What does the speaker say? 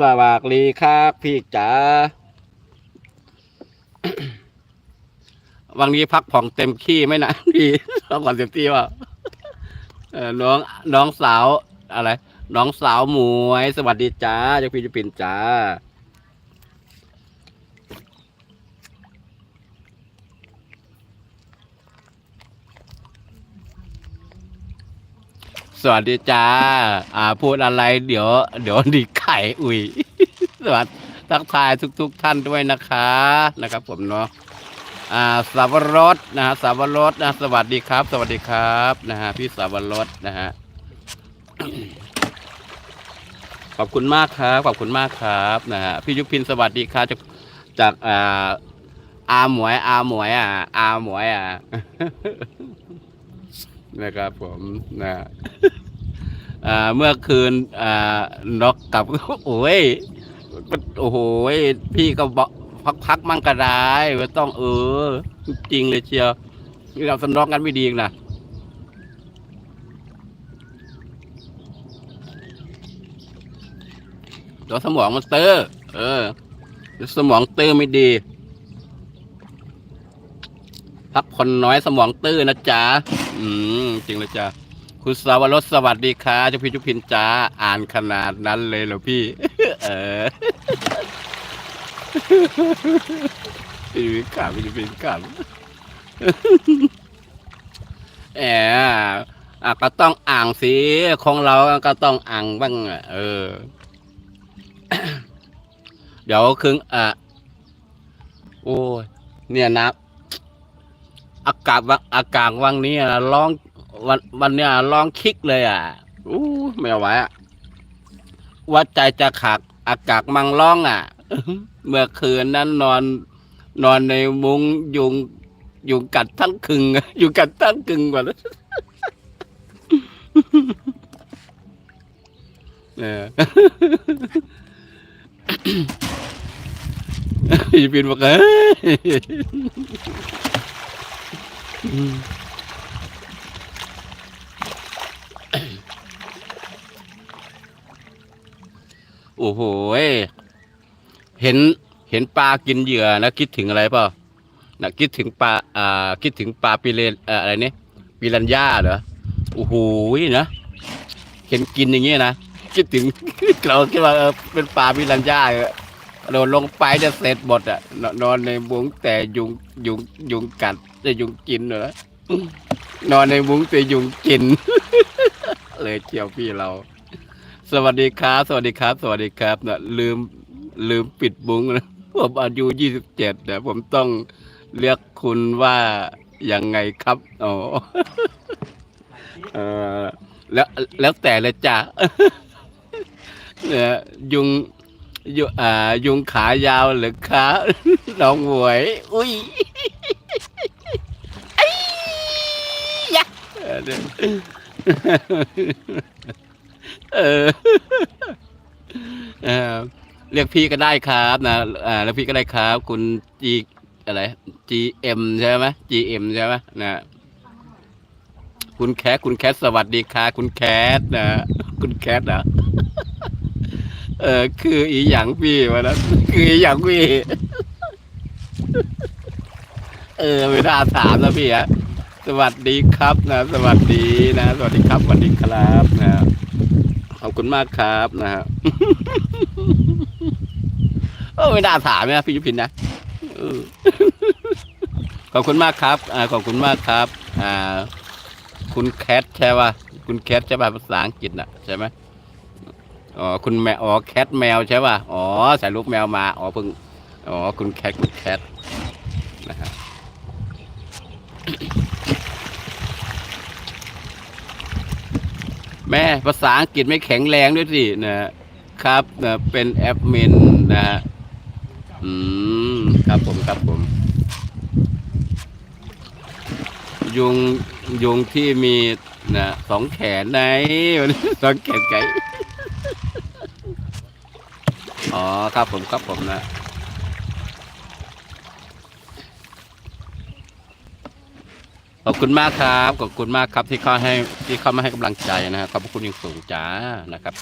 สวัสดีครับพี่จ๋าวันนี้พักผ่องเต็มขี้ไหมนะพี่พักผ่อนเต็มที่ว่าน้องน้องสาวอะไร น้องสาวหมวย สวัสดีจ้าจากพี่จุปินจ้า สวัสดีจ้า อ่า พูดอะไร เดี๋ยว เดี๋ยวดีไข่อุ้ย สวัสดีทักทายทุกๆท่านด้วยนะคะ นะครับ ผมเนาะ อ่า สาวรสนะฮะ สาวรสนะ สวัสดีครับ สวัสดีครับนะฮะ พี่สาวรสนะฮะ ขอบคุณมากครับ ขอบคุณมากครับนะฮะ พี่ยุพินสวัสดีครับจากจากอ่าอาหมวยอาหมวยอะอาหมวยอะ นะครับผมนะเมื่อคืนอ่านกกลับโอ้ยโอ้โหพี่ก็บอกพักพักมั่งก็ได้ไม่ต้องเออ จริงเลยเชียวนี่เราสนองกันไม่ดีนะเดี๋ยวสมองมันเตอร์ เออสมองเตอร์ไม่ดี พักผ่อนน้อยสมองตื้อนะจ๊ะอืมจริงเลยจ้ะคุณสาวรสสวัสดีค่ะเจ้าพี่จุพินจ้าอ่านขนาดนั้นเลยเหรอพี่ เออพี่จุพินขำพี่จุพินขำแหมอะก็ต้องอ่างสิของเราก็ต้องอ่างบ้างอะเออ เดี๋ยวครึ่งอะโอ้ยเนี่ยนะ อากาศวังอากาศวังนี้อะร้องวันวันเนี้ยร้องคิกเลยอะอู้ไม่ไหวอะว่าใจจะขาดอากาศมังร้องอะ เมื่อคืนนั้นนอน นอนในมุ้งยุงยุงกัดทั้งคึงยุงกัดทั้งคึงกว่าแล้วเออพี่ปินบอกเอ้ โอ้โห เห็นเห็นปลากินเหยื่อนะคิดถึงอะไรเปล่านะคิดถึงปลาอ่าคิดถึงปลาปิเรนอะไรเนี่ยปิรันย่าเหรอโอ้โหนะเห็นกินอย่างเงี้ยนะคิดถึงเราคิดว่าเป็นปลาปิรันย่าเออโดนลงไปจะเสร็จหมดอะนอนในมุ้งแต่ยุงยุงยุงกัด จะยุงกินเหรอนอนในมุ้งแต่ยุงกิน เลยเจียวพี่เรา สวัสดีครับ สวัสดีครับ สวัสดีครับนะลืมลืมปิดบุ้งนะผมอายุยี่สิบเจ็ดนะผมต้องเรียกคุณว่ายังไงครับอ๋อเออแล้วแล้วแต่เลยจ้ะเนี่ยยุงยุอ่ายุงขายาวหรือขาน้องหมวย อุ้ย ไอ้ยะ เนี่ยเออเรียกพี่ก็ได้ครับนะอ่าแล้วพี่ก็ได้ครับ คุณจีอะไร GM ใช่ไหม GM ใช่ไหมนะคุณแคทคุณแคทสวัสดีค่ะ คุณแคทนะคุณแคทนะเออ คืออีหยังพี่วะนะคืออีหยังพี่ เออไม่น่าถามนะพี่อะ สวัสดีครับนะ สวัสดีนะ สวัสดีครับสวัสดีครับนะขอบคุณมากครับนะฮะโอ้ไม่น่าถามนะพี่ยุพินนะขอบคุณมากครับอ่าขอบคุณมากครับ อ่า คุณแคทใช่ป่ะคุณแคทใช่ป่ะภาษาอังกฤษน่ะใช่ไหมอ๋อคุณแมวอ๋อแคทแมวใช่ป่ะอ๋อใส่ลูกแมวมาอ๋อเพิ่งอ๋อคุณแคทคุณแคทนะฮะ แม่ภาษาอังกฤษไม่แข็งแรงด้วยสินะครับนะเป็นแอดมินนะฮะอืมครับผมครับผม ยุงยุงที่มีนะสองแขนไหนสองแขนไก่อ๋อครับผมครับผมนะ อบคุณมากครับ ขอบคุณมากครับที่เข้าให้ที่เข้ามาให้กำลังใจนะครับขอบพระคุณอย่างสูงจ้านะครับ